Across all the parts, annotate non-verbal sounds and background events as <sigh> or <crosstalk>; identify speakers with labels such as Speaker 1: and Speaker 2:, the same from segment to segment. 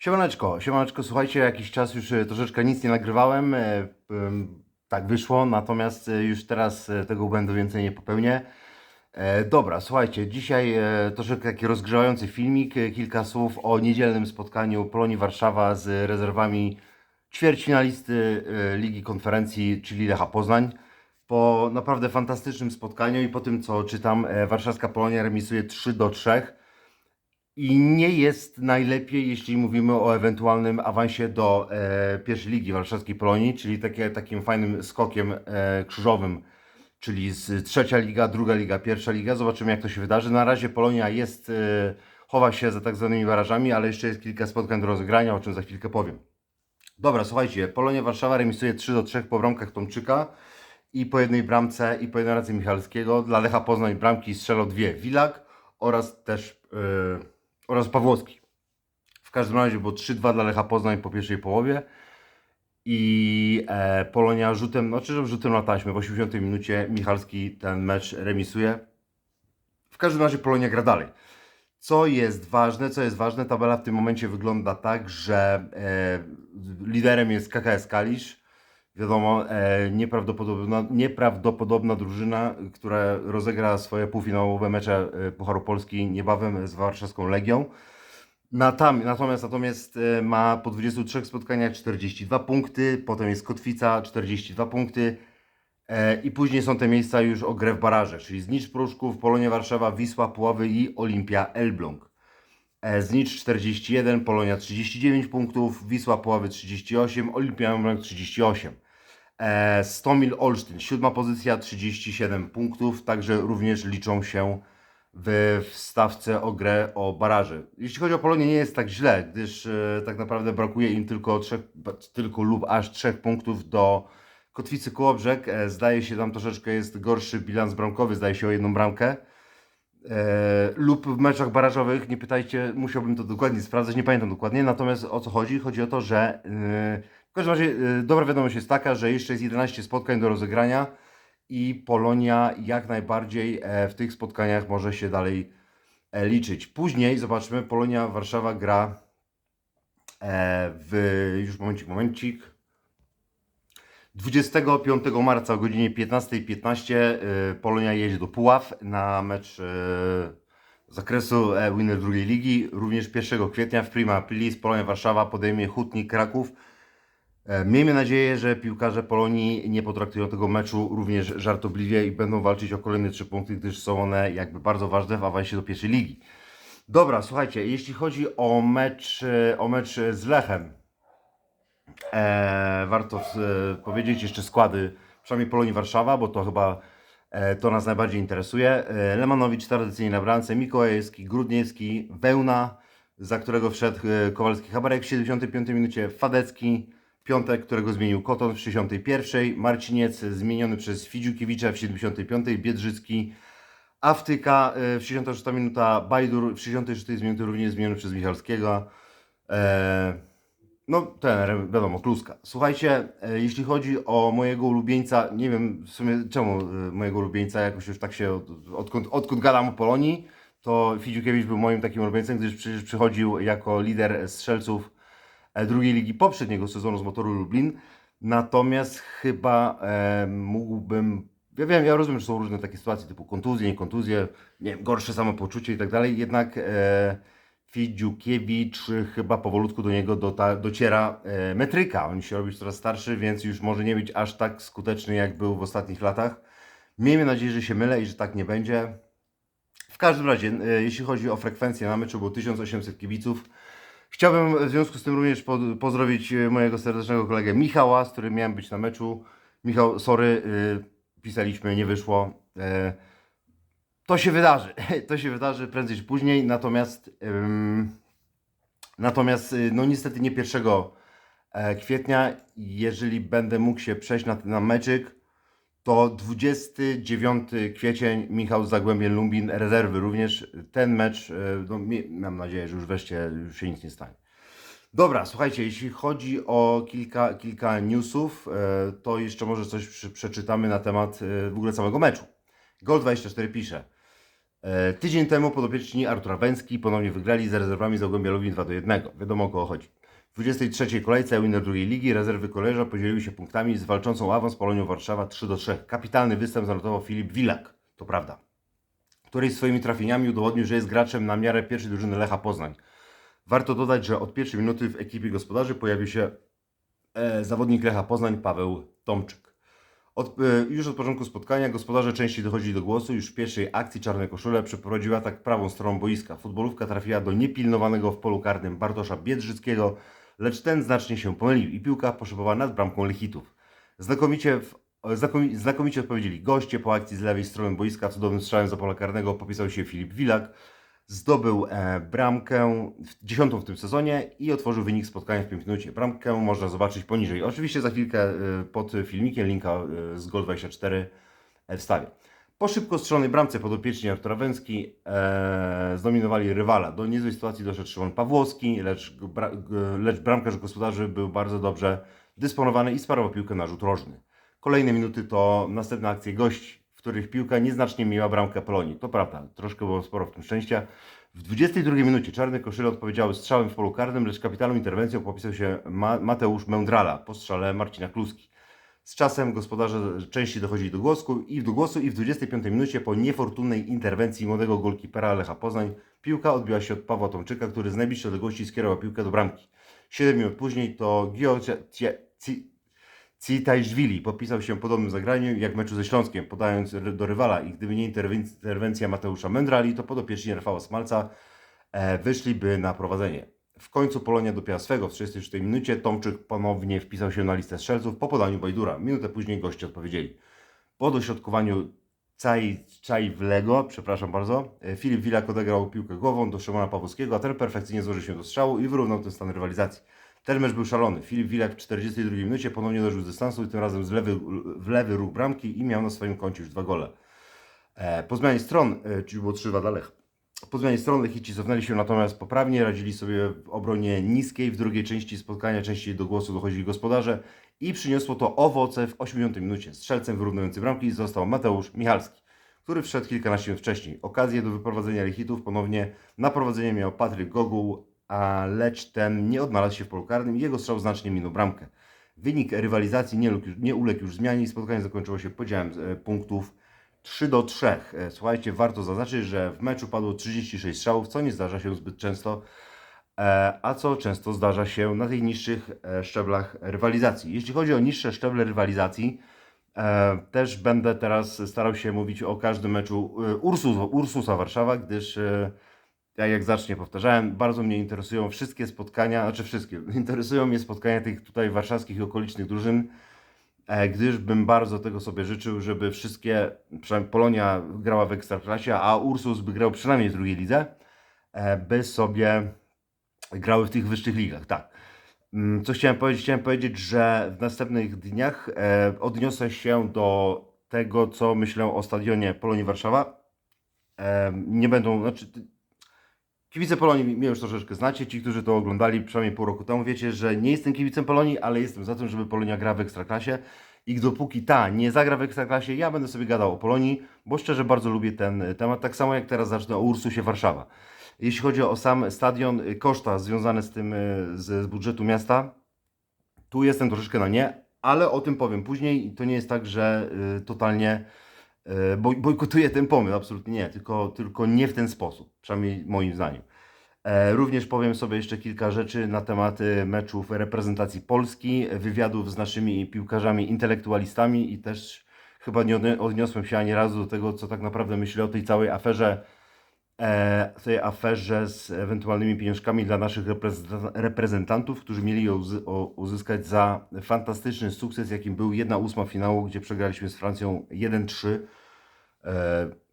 Speaker 1: Siemaneczko, siemaneczko, słuchajcie, jakiś czas już e, troszeczkę nic nie nagrywałem, e, tak wyszło, natomiast e, już teraz tego błędu więcej nie popełnię. Dobra, słuchajcie, dzisiaj troszeczkę taki rozgrzewający filmik, kilka słów o niedzielnym spotkaniu Polonii Warszawa z rezerwami ćwierćfinalisty Ligi Konferencji, czyli Lecha Poznań. Po naprawdę fantastycznym spotkaniu i po tym, co czytam, warszawska Polonia remisuje 3 do 3. I nie jest najlepiej, jeśli mówimy o ewentualnym awansie do e, pierwszej ligi warszawskiej Polonii, czyli takie, takim fajnym skokiem e, krzyżowym, czyli z trzecia liga, druga liga, pierwsza liga. Zobaczymy, jak to się wydarzy. Na razie Polonia jest, e, chowa się za tak zwanymi barażami, ale jeszcze jest kilka spotkań do rozegrania, o czym za chwilkę powiem. Dobra, słuchajcie, Polonia Warszawa remisuje 3 do 3 po bramkach Tomczyka i po jednej bramce i po jednej bramce Michalskiego. Dla Lecha Poznań bramki strzelał dwie Wilak oraz też yy, oraz Pawłowski. W każdym razie było 3-2 dla Lecha Poznań po pierwszej połowie i e, Polonia rzutem, znaczy rzutem na taśmę w 80 minucie Michalski ten mecz remisuje. W każdym razie Polonia gra dalej. Co jest ważne, co jest ważne, tabela w tym momencie wygląda tak, że e, liderem jest KKS Kalisz. Wiadomo, e, nieprawdopodobna, nieprawdopodobna drużyna, która rozegra swoje półfinałowe mecze e, Pucharu Polski niebawem z warszawską Legią. Natomiast natomiast e, ma po 23 spotkaniach 42 punkty, potem jest Kotwica 42 punkty i później są te miejsca już o grę w baraże, czyli Znicz Pruszków, Polonia Warszawa, Wisła Puławy i Olimpia Elbląg. Znicz 41, Polonia 39 punktów, Wisła Puławy 38, Olimpia Elbląg 38. E, Stomil Olsztyn, siódma pozycja, 37 punktów, także również liczą się w, stawce o grę o baraże. Jeśli chodzi o Polonię, nie jest tak źle, gdyż e, tak naprawdę brakuje im tylko, trzech, tylko lub aż trzech punktów do Kotwicy Kołobrzeg. E, zdaje się, tam troszeczkę jest gorszy bilans bramkowy, zdaje się o jedną bramkę. Lub w meczach barażowych, nie pytajcie, musiałbym to dokładnie sprawdzać, nie pamiętam dokładnie, natomiast o co chodzi? Chodzi o to, że w każdym razie yy, dobra wiadomość jest taka, że jeszcze jest 11 spotkań do rozegrania i Polonia jak najbardziej e, w tych spotkaniach może się dalej e, liczyć. Później, zobaczmy, Polonia Warszawa gra e, w, już momencik, momencik, 25 marca o godzinie 15.15 y, Polonia jedzie do Puław na mecz z zakresu e, winner drugiej ligi. Również 1 kwietnia w Prima Aprilis Polonia Warszawa podejmie Hutnik Kraków. E, Miejmy nadzieję, że piłkarze Polonii nie potraktują tego meczu również żartobliwie i będą walczyć o kolejne trzy punkty, gdyż są one jakby bardzo ważne w awansie do pierwszej ligi. Dobra, słuchajcie, jeśli chodzi o mecz, e, o mecz z Lechem, E, warto e, powiedzieć jeszcze składy, przynajmniej Polonii Warszawa, bo to chyba e, to nas najbardziej interesuje. E, Lemanowicz tradycyjnie na bramce, Mikołajewski, Grudniewski, Wełna, za którego wszedł e, Kowalski Habarek w 75 minucie, Fadecki, Piątek, którego zmienił Koton w 61, Marciniec zmieniony przez Fidziukiewicza w 75, Biedrzycki, Aftyka e, w 66 minuta, Bajdur w 66 minuty również zmieniony przez Michalskiego. E, no, ten, wiadomo, kluska. Słuchajcie, e, jeśli chodzi o mojego ulubieńca, nie wiem w sumie czemu mojego ulubieńca, jakoś już tak się, od, odkąd, odkąd gadam o Polonii, to Fidziukiewicz był moim takim ulubieńcem, gdyż przecież przychodził jako lider strzelców drugiej ligi poprzedniego sezonu z Motoru Lublin. Natomiast chyba e, mógłbym, ja wiem, ja rozumiem, że są różne takie sytuacje typu kontuzje, nie kontuzje, nie wiem, gorsze samopoczucie i tak dalej, jednak e, Fidziukiewicz chyba powolutku do niego dota, dociera e, metryka. On się robi coraz starszy, więc już może nie być aż tak skuteczny, jak był w ostatnich latach. Miejmy nadzieję, że się mylę i że tak nie będzie. W każdym razie, e, jeśli chodzi o frekwencję na meczu, było 1800 kibiców. Chciałbym w związku z tym również po, pozdrowić e, mojego serdecznego kolegę Michała, z którym miałem być na meczu. Michał, sorry, e, pisaliśmy, nie wyszło. E, to się wydarzy. <laughs> To się wydarzy prędzej czy później, natomiast natomiast no niestety nie 1 e, kwietnia, jeżeli będę mógł się przejść na, na meczyk, to 29 kwiecień Michał z Zagłębiem Lumbin, rezerwy również. Ten mecz, e, no, mam nadzieję, że już wreszcie już się nic nie stanie. Dobra, słuchajcie, jeśli chodzi o kilka, kilka newsów, e, to jeszcze może coś przeczytamy na temat e, w ogóle całego meczu. Gol24 pisze. Tydzień temu podopieczni Artura Węcki ponownie wygrali z rezerwami Zagłębia Lubin 2 do 1. Wiadomo o kogo chodzi. W 23 kolejce winner drugiej ligi rezerwy kolejarza podzieliły się punktami z walczącą awans Polonią Warszawa 3 do 3. Kapitalny występ zanotował Filip Wilak, to prawda, który swoimi trafieniami udowodnił, że jest graczem na miarę pierwszej drużyny Lecha Poznań. Warto dodać, że od pierwszej minuty w ekipie gospodarzy pojawił się e, zawodnik Lecha Poznań Paweł Tomczyk. Od, e, już od początku spotkania gospodarze częściej dochodzili do głosu. Już w pierwszej akcji Czarne Koszule przeprowadził atak prawą stroną boiska. Futbolówka trafiła do niepilnowanego w polu karnym Bartosza Biedrzyckiego, lecz ten znacznie się pomylił i piłka poszybowała nad bramką Lechitów. Znakomicie, znakomicie odpowiedzieli goście po akcji z lewej strony boiska. Cudownym strzałem za pola karnego popisał się Filip Wilak. Zdobył e, bramkę, dziesiątą w tym sezonie i otworzył wynik spotkania w 5 minucie. Bramkę można zobaczyć poniżej. Oczywiście za chwilkę e, pod filmikiem linka e, z Gol24 e, wstawię. Po szybko strzelonej bramce podopieczni Artura Węcki e, zdominowali rywala. Do niezłej sytuacji doszedł Szymon Pawłowski, lecz, bra, lecz bramkarz gospodarzy był bardzo dobrze dysponowany i sparował piłkę na rzut rożny. Kolejne minuty to następne akcje gości, w których piłka nieznacznie miała bramkę Polonii. To prawda, troszkę było sporo w tym szczęścia. W 22 minucie czarne koszyle odpowiedziały strzałem w polu karnym, lecz kapitalną interwencją popisał się Ma Mateusz Mędrala po strzale Marcina Kluski. Z czasem gospodarze częściej dochodzili do głosu i do głosu i w 25 minucie po niefortunnej interwencji młodego golkipera Lecha Poznań piłka odbiła się od Pawła Tomczyka, który z najbliższej odległości skierował piłkę do bramki. 7 minut później to Gio Citajżwili podpisał się podobnym zagraniu jak w meczu ze Śląskiem, podając do rywala i gdyby nie interwen- interwencja Mateusza Mędrali, to podopieczni Rafała Smalca e, wyszliby na prowadzenie. W końcu Polonia dopięła swego w 36 minucie. Tomczyk ponownie wpisał się na listę strzelców po podaniu Bajdura. Minutę później goście odpowiedzieli. Po dośrodkowaniu Caj, Czajwlego, przepraszam bardzo, e, Filip Wilak odegrał piłkę głową do Szymona Pawłowskiego, a ten perfekcyjnie złożył się do strzału i wyrównał ten stan rywalizacji. Ten mecz był szalony. Filip Wilak w 42 minucie ponownie dożył dystansu i tym razem z lewy, w lewy róg bramki i miał na swoim koncie już dwa gole. E, Po zmianie stron, e, czyli było 3 Lech. Po zmianie stron Lechici cofnęli się natomiast poprawnie, radzili sobie w obronie niskiej. W drugiej części spotkania częściej do głosu dochodzili gospodarze i przyniosło to owoce w 80 minucie. Strzelcem wyrównującym bramki został Mateusz Michalski, który wszedł kilkanaście minut wcześniej. Okazję do wyprowadzenia Lechitów ponownie na prowadzenie miał Patryk Goguł, a lecz ten nie odnalazł się w polu karnym jego strzał znacznie minął bramkę. Wynik rywalizacji nie, nie uległ już zmianie i spotkanie zakończyło się podziałem e, punktów 3 do 3. E, Słuchajcie, warto zaznaczyć, że w meczu padło 36 strzałów, co nie zdarza się zbyt często, e, a co często zdarza się na tych niższych e, szczeblach rywalizacji. Jeśli chodzi o niższe szczeble rywalizacji, też będę teraz starał się mówić o każdym meczu Ursus, Ursusa Warszawa, gdyż tak jak zacznie powtarzałem, bardzo mnie interesują wszystkie spotkania, znaczy wszystkie, <laughs> interesują mnie spotkania tych tutaj warszawskich i okolicznych drużyn, gdyż bym bardzo tego sobie życzył, żeby wszystkie, przynajmniej Polonia grała w Ekstraklasie, a Ursus by grał przynajmniej w drugiej lidze, e, by sobie grały w tych wyższych ligach, tak. Mm, Co chciałem powiedzieć? Chciałem powiedzieć, że w następnych dniach e, odniosę się do tego, co myślę o stadionie Polonii Warszawa. E, nie będą, znaczy kibice Polonii mnie już troszeczkę znacie, ci, którzy to oglądali przynajmniej pół roku temu, wiecie, że nie jestem kibicem Polonii, ale jestem za tym, żeby Polonia grała w Ekstraklasie. I dopóki ta nie zagra w Ekstraklasie, ja będę sobie gadał o Polonii, bo szczerze bardzo lubię ten temat, tak samo jak teraz zacznę o Ursusie Warszawa. Jeśli chodzi o sam stadion, y, koszta związane z tym, y, z, budżetu miasta, tu jestem troszeczkę na nie, ale o tym powiem później. I to nie jest tak, że totalnie boj, bojkotuję ten pomysł, absolutnie nie, tylko, tylko nie w ten sposób, przynajmniej moim zdaniem. E, Również powiem sobie jeszcze kilka rzeczy na temat meczów reprezentacji Polski, wywiadów z naszymi piłkarzami, intelektualistami i też chyba nie odni- odniosłem się ani razu do tego, co tak naprawdę myślę o tej całej aferze, e, tej aferze z ewentualnymi pieniążkami dla naszych reprezenta- reprezentantów, którzy mieli ją uzyskać za fantastyczny sukces, jakim był 1-8 finału, gdzie przegraliśmy z Francją 1-3 e,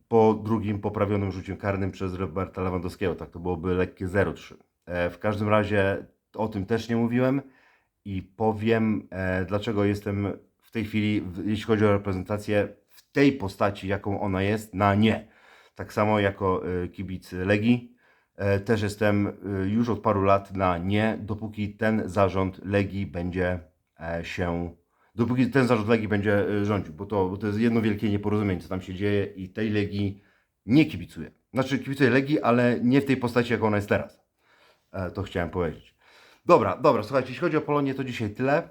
Speaker 1: po drugim poprawionym rzucie karnym przez Roberta Lewandowskiego. Tak to byłoby lekkie 0-3. E, w każdym razie o tym też nie mówiłem i powiem, e, dlaczego jestem w tej chwili, jeśli chodzi o reprezentację, w tej postaci, jaką ona jest, na nie. Tak samo jako e, kibic Legii. E, też jestem e, już od paru lat na nie, dopóki ten zarząd Legii będzie e, się dopóki ten zarząd Legii będzie y, rządził, bo to, bo to jest jedno wielkie nieporozumienie, co tam się dzieje i tej Legii nie kibicuję. Znaczy kibicuję Legii, ale nie w tej postaci, jak ona jest teraz. E, to chciałem powiedzieć. Dobra, dobra, słuchajcie, jeśli chodzi o Polonię, to dzisiaj tyle.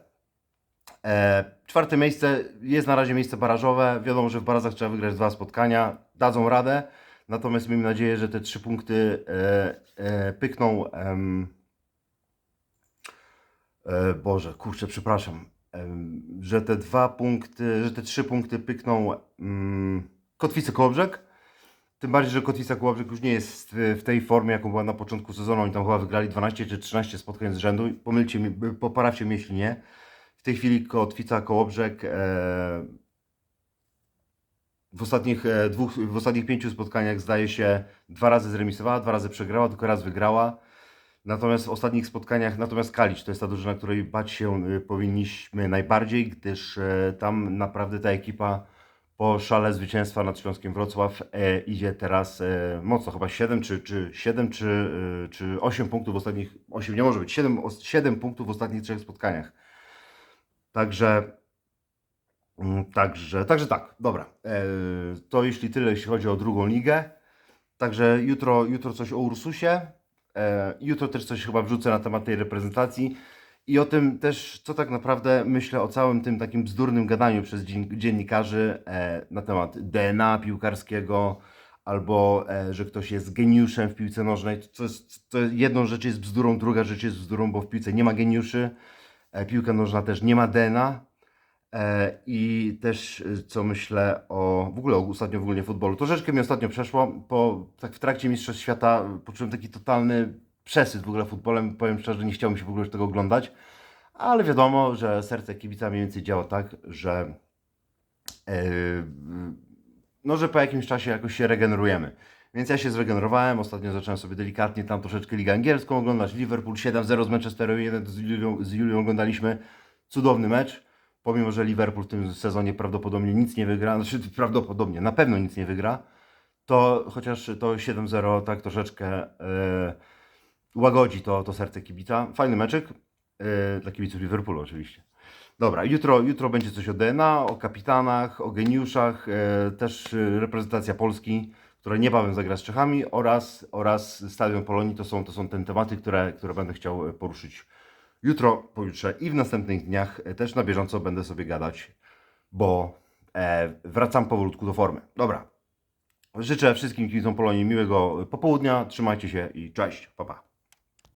Speaker 1: E, czwarte miejsce jest na razie miejsce barażowe. Wiadomo, że w barazach trzeba wygrać dwa spotkania. Dadzą radę. Natomiast miejmy nadzieję, że te trzy punkty e, e, pykną. e, Boże, kurczę, przepraszam. Że te dwa punkty, że te trzy punkty pykną mm, Kotwicy Kołobrzeg. Tym bardziej, że Kotwica Kołobrzeg już nie jest w w tej formie, jaką była na początku sezonu. Oni tam chyba wygrali 12 czy 13 spotkań z rzędu. Pomylcie mi, poprawcie mnie, jeśli nie. W tej chwili Kotwica Kołobrzeg e, w ostatnich e, dwóch, w ostatnich pięciu spotkaniach zdaje się dwa razy zremisowała, dwa razy przegrała, tylko raz wygrała. Natomiast w ostatnich spotkaniach, natomiast Kalisz to jest ta drużyna, której bać się y, powinniśmy najbardziej, gdyż e, tam naprawdę ta ekipa po szale zwycięstwa nad Śląskiem Wrocław e, idzie teraz e, mocno, chyba 7 czy, czy 7 czy, e, czy 8 punktów w ostatnich, 8 nie może być, 7, 7 punktów w ostatnich trzech spotkaniach. Także Mm, Także, także tak, dobra. E, to jeśli tyle, jeśli chodzi o drugą ligę. Także jutro, jutro coś o Ursusie. E, jutro też coś chyba wrzucę na temat tej reprezentacji. I o tym też, co tak naprawdę myślę o całym tym takim bzdurnym gadaniu przez dzien- dziennikarzy e, na temat DNA piłkarskiego, albo e, że ktoś jest geniuszem w piłce nożnej. To jest, to jedną rzecz jest bzdurą, druga rzecz jest bzdurą, bo w piłce nie ma geniuszy. Piłka nożna też nie ma DNA. E, I też y, co myślę o w ogóle ostatnio w ogóle futbolu. Troszeczkę mi ostatnio przeszło, po, tak w trakcie Mistrzostw Świata poczułem taki totalny przesyt w ogóle futbolem. Powiem szczerze, nie chciało mi się w ogóle już tego oglądać, ale wiadomo, że serce kibica mniej więcej działa tak, że e, no, że po jakimś czasie jakoś się regenerujemy. Więc ja się zregenerowałem, ostatnio zacząłem sobie delikatnie tam troszeczkę Ligę Angielską oglądać, Liverpool 7-0 z Manchesterem 1 z Julią, z Julią oglądaliśmy cudowny mecz pomimo że Liverpool w tym sezonie prawdopodobnie nic nie wygra, znaczy <laughs> prawdopodobnie, na pewno nic nie wygra, to chociaż to 7-0 tak troszeczkę e, łagodzi to, to serce kibica. Fajny meczek e, dla kibiców Liverpoolu oczywiście. Dobra, jutro, jutro będzie coś o DNA, o kapitanach, o geniuszach, e, też reprezentacja Polski, która niebawem zagra z Czechami oraz, oraz Stadion Polonii. To są, to są te tematy, które, które będę chciał poruszyć jutro, pojutrze i w następnych dniach e, też na bieżąco będę sobie gadać, bo e, wracam powolutku do formy. Dobra. Życzę wszystkim kibicom Polonii miłego popołudnia. Trzymajcie się i cześć. Pa, pa.